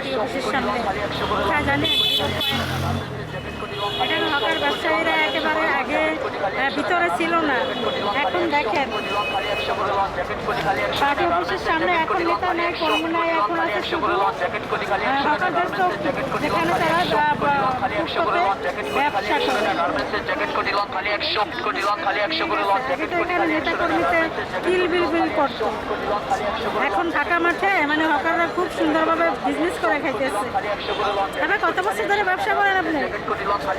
Party অফিসের সামনে। কোথায় জানেন এখানে হকার ব্যবসায়ীরা একেবারে আগে ভিতরে ছিল না। এখন দেখেন পার্টি অফিসের সামনে এখন নেতা নাই, কর্মী নাই, এখন আছে শুধু হকারদের চোখ, যেখানে তারা ব্যবসা এখানে ঢাকা মাঠে মানে হকাররা খুব সুন্দরভাবে বিজনেস করে খাইতেছে। আপনি কত বছর ধরে ব্যবসা করেন আপনি?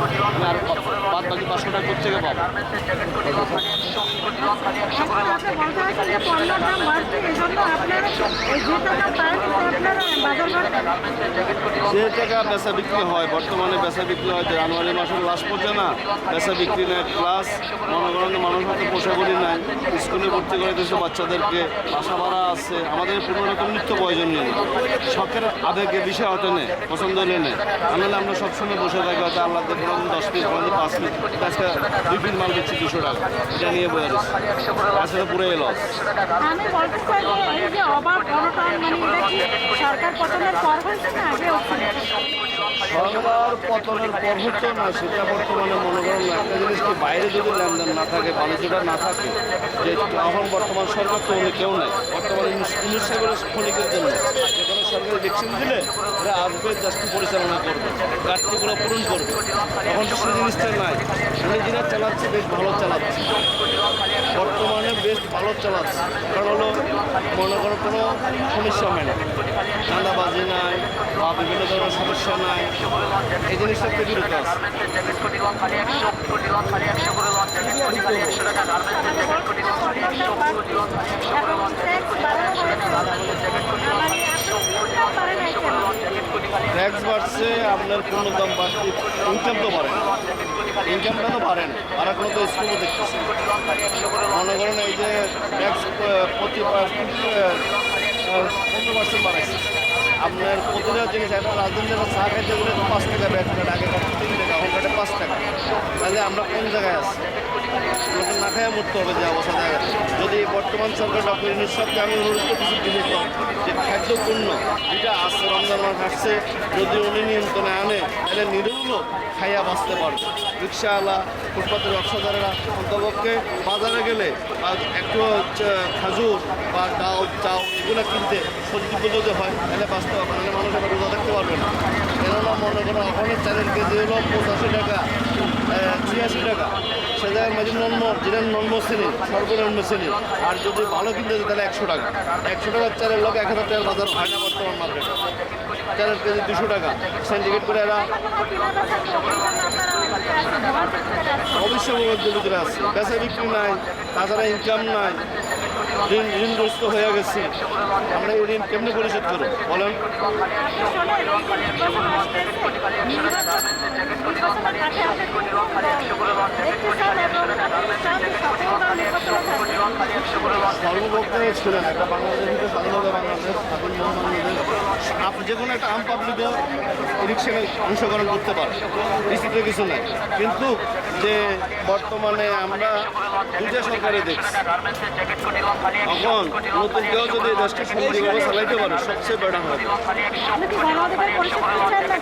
কত হবে আর বাদ বাকি পাঁচশো টাকা কোথেকে পাবো এখন আপনি বলতে আছেন যে পণ্যের দাম বাড়ছে এই জন্য আপনারা এই যে টাকা পান আপনারা বাজার করেন যে টাকা বেচা বিক্রি হয়, বর্তমানে বেচা বিক্রি হয় জানুয়ারি মাসের লাস্ট পর্যায়ে না, বেচা বিক্রি নেয় প্লাস মনে করেন মানুষ হয়তো পোষা করি নাই, স্কুলে ভর্তি করে দিয়েছে বাচ্চাদেরকে, বাসা ভাড়া আছে, আমাদের কোনো রকম নিত্য প্রয়োজনীয় নেই। শখের আবেগে বিষয় হতে নেই, পছন্দ হলে নেই। নাহলে আমরা সবসময় বসে থাকি, হয়তো আল্লাহ দেখে দশ পিস কোনোদিন পাঁচ পিস আজকে দুই পিস মাল দিচ্ছি দুশো টাকা, এটা নিয়ে বয়ে আজকে তো অভাব অনটন মানে সরকার পর সরকার পতনের পর হচ্ছে না, সেটা বর্তমানে মনে করেন। একটা জিনিস কি, বাইরে যদি লেনদেন না থাকে, বাণিজ্যটা না থাকে যে এখন বর্তমান সরকার, তো উনি কেউ নেই। বর্তমানে উনিশ সাগরের খনিকের জন্য যেখানে সরকারি ভ্যাকসিন দিলে এরা আসবে জাস্ট পরিচালনা করবে, ঘাটতিগুলো পূরণ করবে। এখন সেই জিনিসটা নাই। উনি যেটা চালাচ্ছে, বেশ ভালো চালাচ্ছে। বর্তমানে বেশ ভালো চালাচ্ছে কারণ হলো মনে করো কোনো সমস্যা হয় না ঠান্ডাবাজি নাই বা বিভিন্ন ধরনের সমস্যা নাই এই জিনিসটা খুবই আছে এখন ট্যাক্স বাড়ানো হয়েছে মানে আপনার পারে নাই কেন ট্যাক্স বাড়ছে, আপনার পণ্য দাম বাড়ছে ইনকাম তো বাড়ে ইনকামটা তো বাড়ে না, আর কোনো তো স্কুলও দেখতেছে। মনে করেন এই যে ট্যাক্স প্রতি পনেরো পার্সেন্ট বাড়াইছে। আপনার প্রতিটা জিনিস, এখন রাজধানীতে চা খাইতে গেলে পাঁচ টাকা ব্যাগ কাটে আগে কত তিন টাকা, এখন কাটে পাঁচ টাকা। তাহলে আমরা কোন জায়গায় আছি? লোকের না খায় মরতে হবে যে অবস্থা, দেখা যদি বর্তমান সরকার ডক্টর সাহেবকে আমি অনুরোধ করতেছি যে খাদ্যপূর্ণ যেটা আসছে মাস আসছে, যদি উনি নিয়ন্ত্রণে আনে, তাহলে নিরুগুলো খাইয়া বাঁচতে পারবে। রিক্সাওয়ালা ফুটপাতের ব্যবসাদারেরা অন্তপক্ষে বাজারে গেলে বা একটু খাজুর বা ডাল চাউ এগুলো কিনতে সবজি যদি হয়, তাহলে বাঁচতে পারবে নাহলে মানুষ এবার রোজা থাকতে পারবে না। কেননা মনে করো ওখানে চালের কেজি হলো পঁচাশি টাকা ছিয়াশি টাকা, সে জায়গায় মাঝে নর্ম যেটা নর্ম শ্রেণি, সর্বনিম্ন শ্রেণি, আর যদি ভালো কিনতে তাহলে একশো টাকা। একশো টাকার চালের লোক এক হাজার টাকার বাজার হয় না বর্তমান মার্কেটে চালের কেজি দুশো টাকা সিন্ডিকেট করে এরা অবশ্যই আছে। বেচা বিক্রি নাই, তাছাড়া ইনকাম নাই। ঋণ, ঋণগ্রস্ত হয়ে গেছে। আমরা এই ঋণ কেমনি পরিশোধ করব? বলেন। সর্বপক্ষে ছিলেন একটা বাংলাদেশে স্বাধীনতা বাংলাদেশ আপনি যে কোনো একটা আম পাবলিকও ইলেকশনে অংশগ্রহণ করতে পারে। কিছুতে কিছু নাই। কিন্তু যে বর্তমানে আমরা দুইটা সরকারে দেখছি। এখন নতুন কেউ যদি দেশকে সুন্দরভাবে চালাইতে পারে সবচেয়ে বেটার হবে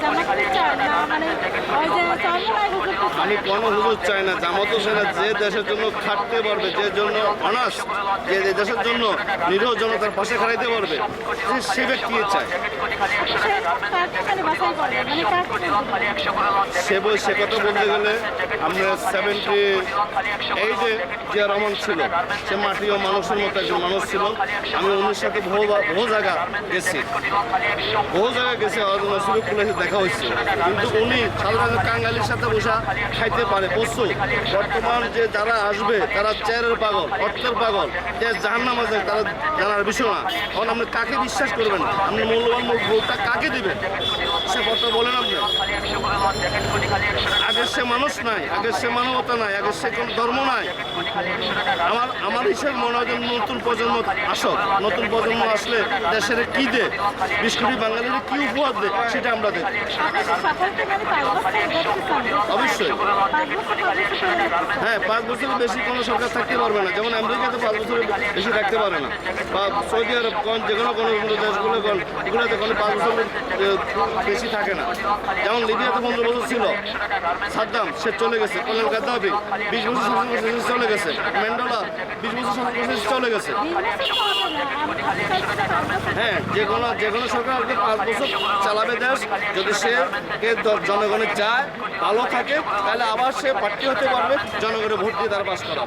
জামাত মানে আমি কোনো হুজুর চাই না জামাতও চাই না যে দেশের জন্য খাটতে পারবে যে জন্য অনাস যে যে দেশের জন্য নিরীহ জনতার পাশে খাড়াইতে পারবে যে সে ব্যক্তি চায় মানে সে বই সে কথা বলতে গেলে আমরা সেভেন্টি এইটে যে রহমান ছিল, সে মাটি ও মানুষের মতো একজন মানুষ ছিল। আমি ওনার সাথে বহু বহু জায়গা গেছি। বহু জায়গা গেছে হয়তো নসিবে পুলিশে দেখা হয়েছে। কিন্তু উনি সাধারণত কাঙ্গালির সাথে বসা খাইতে পারে প্রচুর বর্তমান যে যারা আসবে, তারা চেয়ারের পাগল, অর্থের পাগল, যে জাহান আছে, তারা জানার বিষয় না। তখন আপনি কাকে বিশ্বাস করবেন? আপনি মূল্যবান ভোটটা কাকে দিবেন? সে কথা বলেন আপনি। আগের সে মানুষ নাই আগের সে মানবতা নাই আগের সে কোনো ধর্ম নাই। আমার আমার হিসেবে মনে হয় নতুন প্রজন্ম আসক, নতুন প্রজন্ম আসলে দেশের কি দে বিশ কোটি বাঙালির কি উপহার দে, সেটা আমরা চান অবশ্যই। হ্যাঁ পাঁচ বছরের বেশি কোনো সরকার থাকতে পারবে না। যেমন আমেরিকাতে পাঁচ বছরের বেশি থাকতে পারে না। বা সৌদি আরব, কোন যে কোনো কোনো দেশগুলো, কোন এগুলোতে কোনো পাঁচ বছরের বেশি থাকে না। যেমন লিবিয়াতে পনেরো বছর ছিল, সাদ্দাম, সে চলে গেছে কলেল গাদ্দাফি বিশ বছর করছে, চলে গেছে। ম্যান্ডোলা বিশ বছর করছে, চলে গেছে। হ্যাঁ যে কোনো যে কোনো সরকার পাঁচ বছর চালাবে দেশ যদি সে জনগণের চায় ভালো থাকে তাহলে আবার সে প্রার্থী হতে পারবে জনগণের ভোট দিয়ে তারা পাশ করে